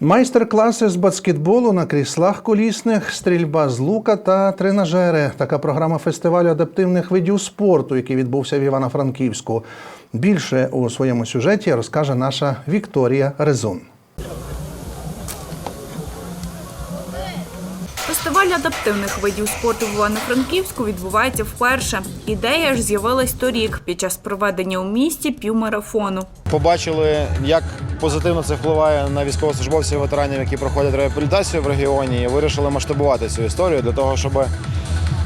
Майстер-класи з баскетболу на кріслах колісних, стрільба з лука та тренажери. Така програма фестивалю адаптивних видів спорту, який відбувся в Івано-Франківську. Більше у своєму сюжеті розкаже наша Вікторія Резун. Фестиваль адаптивних видів спорту в Івано-Франківську відбувається вперше. Ідея ж з'явилась торік під час проведення у місті півмарафону. Побачили, як позитивно це впливає на військовослужбовців і ветеранів, які проходять реабілітацію в регіоні, і вирішили масштабувати цю історію для того, щоб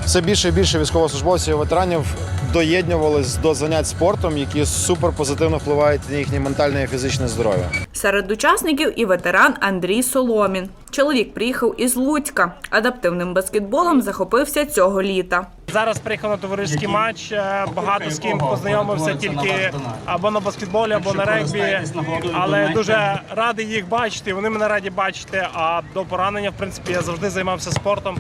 все більше і більше військовослужбовців і ветеранів доєднювались до занять спортом, які супер позитивно впливають на їхнє ментальне і фізичне здоров'я. Серед учасників і ветеран Андрій Соломін. Чоловік приїхав із Луцька. Адаптивним баскетболом захопився цього літа. Зараз приїхав на товариський матч. е, Багато з ким познайомився тільки або на баскетболі, або на регбі. Але дуже радий їх бачити. Вони мене раді бачити. А до поранення, в принципі, я завжди займався спортом.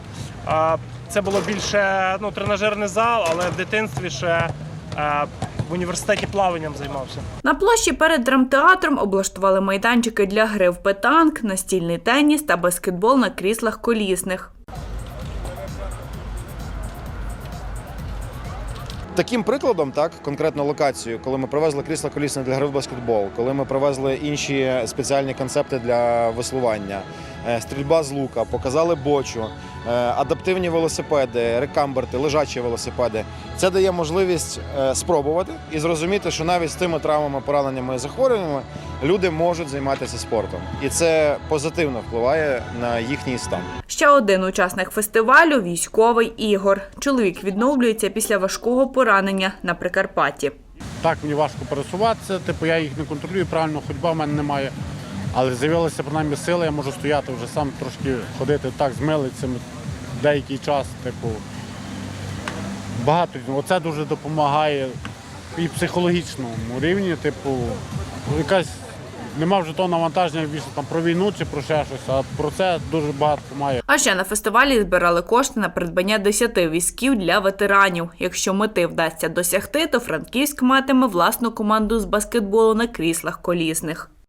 Це було більше ну, тренажерний зал, але в дитинстві ще е, в університеті плаванням займався. На площі перед драмтеатром облаштували майданчики для гри в петанк, настільний теніс та баскетбол на кріслах колісних. Таким прикладом, так, конкретно локацію, коли ми привезли крісла колісне для гри в баскетбол, коли ми привезли інші спеціальні концепти для веслування, стрільба з лука, показали бочу, е, адаптивні велосипеди, рекамберти, лежачі велосипеди. Це дає можливість е, спробувати і зрозуміти, що навіть з тими травмами, пораненнями і захворюваннями люди можуть займатися спортом, і це позитивно впливає на їхній стан. Ще один учасник фестивалю військовий Ігор. Чоловік відновлюється після важкого поранення на Прикарпатті. Так, мені важко пересуватися, типу я їх не контролюю, правильно, ходьба в мене немає. Але з'явилася принаймні сила, я можу стояти вже сам трошки ходити так з милицями деякий час. Типу, багато. Оце дуже допомагає і психологічному рівні, типу, якась нема вже того навантаження більше там про війну чи про ще щось, а про це дуже багато допомагає. А ще на фестивалі збирали кошти на придбання 10 візків для ветеранів. Якщо мети вдасться досягти, то Франківськ матиме власну команду з баскетболу на кріслах колісних.